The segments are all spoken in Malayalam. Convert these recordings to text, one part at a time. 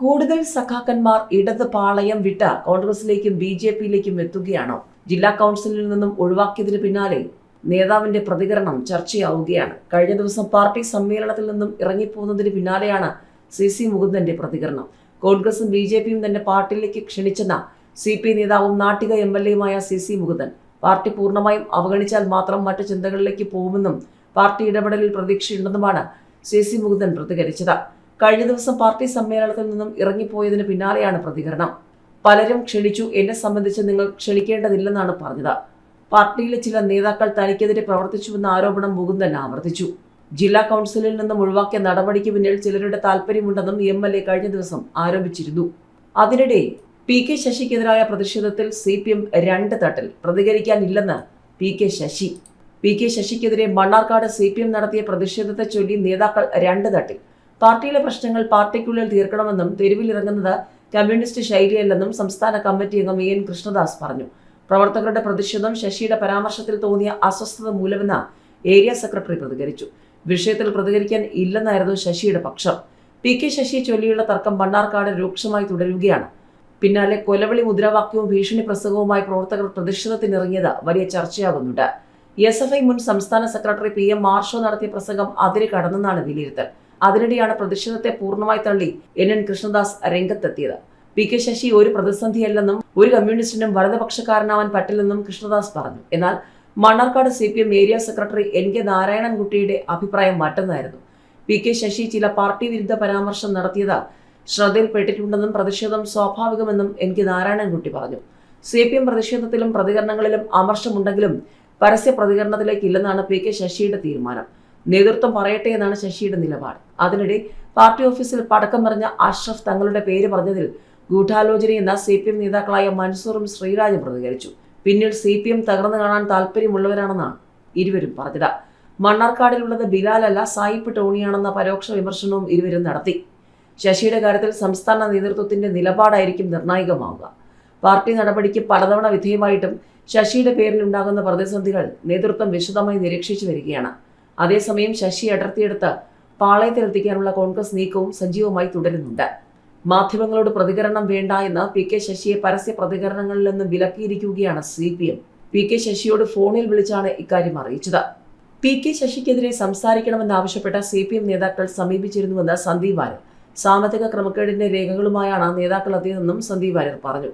കൂടുതൽ സഖാക്കന്മാർ ഇടത് പാളയം വിട്ട കോൺഗ്രസിലേക്കും ബി ജെ പിയിലേക്കും എത്തുകയാണോ. ജില്ലാ കൗൺസിലിൽ നിന്നും ഒഴിവാക്കിയതിന് പിന്നാലെ നേതാവിന്റെ പ്രതികരണം ചർച്ചയാവുകയാണ്. കഴിഞ്ഞ ദിവസം പാർട്ടി സമ്മേളനത്തിൽ നിന്നും ഇറങ്ങിപ്പോകുന്നതിന് പിന്നാലെയാണ് സി സി മുകുന്ദന്റെ പ്രതികരണം. കോൺഗ്രസും ബി ജെ പിയും തന്നെ പാർട്ടിയിലേക്ക് ക്ഷണിച്ചെന്ന സി പി നേതാവും നാട്ടിക എം എൽ എയുമായ സി സി മുകുന്ദൻ. പാർട്ടി പൂർണമായും അവഗണിച്ചാൽ മാത്രം മറ്റു ചിന്തകളിലേക്ക് പോകുമെന്നും പാർട്ടി ഇടപെടലിൽ പ്രതീക്ഷയുണ്ടെന്നുമാണ് സി സി മുകുന്ദൻ പ്രതികരിച്ചത്. കഴിഞ്ഞ ദിവസം പാർട്ടി സമ്മേളനത്തിൽ നിന്നും ഇറങ്ങിപ്പോയതിന് പിന്നാലെയാണ് പ്രതികരണം. പലരും ക്ഷണിച്ചു. എന്നെ സംബന്ധിച്ച് നിങ്ങൾ ക്ഷണിക്കേണ്ടതില്ലെന്നാണ് പറഞ്ഞത്. പാർട്ടിയിലെ ചില നേതാക്കൾ തനിക്കെതിരെ പ്രവർത്തിച്ചുവെന്ന ആരോപണം മുകുന്ദൻ ആവർത്തിച്ചു. ജില്ലാ കൗൺസിലിൽ നിന്നും ഒഴിവാക്കിയ നടപടിക്ക് പിന്നിൽ ചിലരുടെ താല്പര്യമുണ്ടെന്നും എം എൽ എ കഴിഞ്ഞ ദിവസം ആരോപിച്ചിരുന്നു. അതിനിടെ പി കെ ശശിക്കെതിരായ പ്രതിഷേധത്തിൽ സി പി എം രണ്ട് തട്ടിൽ പ്രതികരിക്കാനില്ലെന്ന് P K Sasi. P K ശശിക്കെതിരെ Mannarkkad C P M നടത്തിയ പ്രതിഷേധത്തെ ചൊല്ലി നേതാക്കൾ രണ്ട് തട്ടിൽ പാർട്ടിയിലെ പ്രശ്നങ്ങൾ പാർട്ടിക്കുള്ളിൽ തീർക്കണമെന്നും തെരുവിലിറങ്ങുന്നത് കമ്മ്യൂണിസ്റ്റ് ശൈലിയല്ലെന്നും സംസ്ഥാന കമ്മിറ്റി അംഗം എ എൻ കൃഷ്ണദാസ് പറഞ്ഞു. പ്രവർത്തകരുടെ പ്രതിഷേധം ശശിയുടെ പരാമർശത്തിൽ തോന്നിയ അസ്വസ്ഥത മൂലമെന്ന് ഏരിയ സെക്രട്ടറി പ്രതികരിച്ചു. വിഷയത്തിൽ പ്രതികരിക്കാൻ ഇല്ലെന്നായിരുന്നു ശശിയുടെ പക്ഷം. പി കെ ശശിയെ ചൊല്ലിയുള്ള തർക്കം മണ്ണാർക്കാട് രൂക്ഷമായി തുടരുകയാണ്. പിന്നാലെ കൊലവിളി മുദ്രാവാക്യവും ഭീഷണി പ്രസംഗവുമായി പ്രവർത്തകർ പ്രതിഷേധത്തിനിറങ്ങിയത് വലിയ ചർച്ചയാകുന്നുണ്ട്. എസ് എഫ് ഐ മുൻ സംസ്ഥാന സെക്രട്ടറി പി എം മാർഷോ നടത്തിയ പ്രസംഗം അതിര് കടന്നെന്നാണ് വിലയിരുത്തൽ. അതിനിടെയാണ് പ്രതിഷേധത്തെ പൂർണമായി തള്ളി എൻ എൻ കൃഷ്ണദാസ് രംഗത്തെത്തിയത്. പി കെ ശശി ഒരു പ്രതിസന്ധിയല്ലെന്നും ഒരു കമ്മ്യൂണിസ്റ്റിനും വലതുപക്ഷക്കാരനാവാൻ പറ്റില്ലെന്നും കൃഷ്ണദാസ് പറഞ്ഞു. എന്നാൽ Mannarkkad C P M area secretary N K നാരായണൻകുട്ടിയുടെ അഭിപ്രായം മറ്റൊന്നായിരുന്നു. പി കെ ശശി ചില പാർട്ടി വിരുദ്ധ പരാമർശം നടത്തിയത് ശ്രദ്ധയിൽപ്പെട്ടിട്ടുണ്ടെന്നും പ്രതിഷേധം സ്വാഭാവികമെന്നും എൻ കെ നാരായണൻകുട്ടി പറഞ്ഞു. സി പി എം പ്രതിഷേധത്തിലും പ്രതികരണങ്ങളിലും അമർഷമുണ്ടെങ്കിലും പരസ്യ പ്രതികരണത്തിലേക്കില്ലെന്നാണ് പി കെ ശശിയുടെ തീരുമാനം. നേതൃത്വം പറയട്ടെ എന്നാണ് ശശിയുടെ നിലപാട്. അതിനിടെ പാർട്ടി ഓഫീസിൽ പടക്കം പറഞ്ഞ അഷ്റഫ് തങ്ങളുടെ പേര് പറഞ്ഞതിൽ ഗൂഢാലോചനയെന്ന സി പി എം നേതാക്കളായ മൻസൂറും ശ്രീരാജും പ്രതികരിച്ചു. പിന്നീട് സി പി എം തകർന്നു കാണാൻ താല്പര്യമുള്ളവരാണെന്നാണ് ഇരുവരും പറഞ്ഞത്. മണ്ണാർക്കാടിലുള്ളത് ബിലാലല്ല സായിപ്പ് ടോണിയാണെന്ന പരോക്ഷ വിമർശനവും ഇരുവരും നടത്തി. ശശിയുടെ കാര്യത്തിൽ സംസ്ഥാന നേതൃത്വത്തിന്റെ നിലപാടായിരിക്കും നിർണായകമാവുക. പാർട്ടി നടപടിക്ക് പലതവണ വിധേയമായിട്ടും ശശിയുടെ പേരിൽ ഉണ്ടാകുന്ന പ്രതിസന്ധികൾ നേതൃത്വം വിശദമായി നിരീക്ഷിച്ചു വരികയാണ്. അതേസമയം ശശി അടർത്തിയെടുത്ത് പാളയത്തിലെത്തിക്കാനുള്ള കോൺഗ്രസ് നീക്കവും സജീവമായി തുടരുന്നുണ്ട്. മാധ്യമങ്ങളോട് പ്രതികരണം വേണ്ട എന്ന് പി കെ ശശിയെ പരസ്യ പ്രതികരണങ്ങളിൽ നിന്ന് വിലക്കിയിരിക്കുകയാണ് C P M. P K ശശിയോട് ഫോണിൽ വിളിച്ചാണ് ഇക്കാര്യം അറിയിച്ചത്. പി കെ ശശിക്കെതിരെ സംസാരിക്കണമെന്നാവശ്യപ്പെട്ട സി പി എം നേതാക്കൾ സമീപിച്ചിരുന്നുവെന്ന് സന്ദീപ് വാര്യർ. സാമ്പത്തിക ക്രമക്കേടിന്റെ രേഖകളുമായാണ് നേതാക്കൾ എത്തിയതെന്നും സന്ദീപ് വാര്യർ പറഞ്ഞു.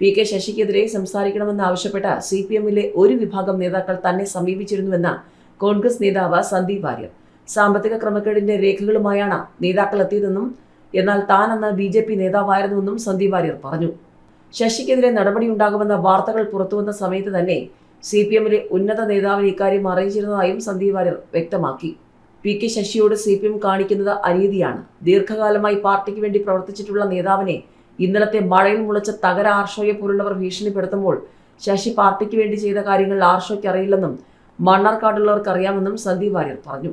പി കെ ശശിക്കെതിരെ സംസാരിക്കണമെന്നാവശ്യപ്പെട്ട സി പി എമ്മിലെ ഒരു വിഭാഗം നേതാക്കൾ തന്നെ സമീപിച്ചിരുന്നുവെന്ന് കോൺഗ്രസ് നേതാവ് സന്ദീപ് വാര്യർ. സാമ്പത്തിക ക്രമക്കേടിന്റെ രേഖകളുമായാണ് നേതാക്കൾ എത്തിയതെന്നും എന്നാൽ താൻ അന്ന് ബി ജെ പി നേതാവായിരുന്നുവെന്നും സന്ദീപ് വാര്യർ പറഞ്ഞു. ശശിക്കെതിരെ നടപടിയുണ്ടാകുമെന്ന വാർത്തകൾ പുറത്തുവന്ന സമയത്ത് തന്നെ സി പി എമ്മിലെ ഉന്നത നേതാവിന് ഇക്കാര്യം അറിയിച്ചിരുന്നതായും സന്ദീപ് വാര്യർ വ്യക്തമാക്കി. പി കെ ശശിയോട് സി പി എം കാണിക്കുന്നത് അനീതിയാണ്. ദീർഘകാലമായി പാർട്ടിക്ക് വേണ്ടി പ്രവർത്തിച്ചിട്ടുള്ള നേതാവിനെ ഇന്നലത്തെ മഴയിൽ മുളച്ച തകര ആർഷോയെ പോലുള്ളവർ ഭീഷണിപ്പെടുത്തുമ്പോൾ ശശി പാർട്ടിക്ക് വേണ്ടി ചെയ്ത കാര്യങ്ങൾ ആർഷോയ്ക്ക് അറിയില്ലെന്നും മണ്ണാർക്കാടുള്ളവർക്ക് അറിയാമെന്നും സന്ദീപ് വാര്യർ പറഞ്ഞു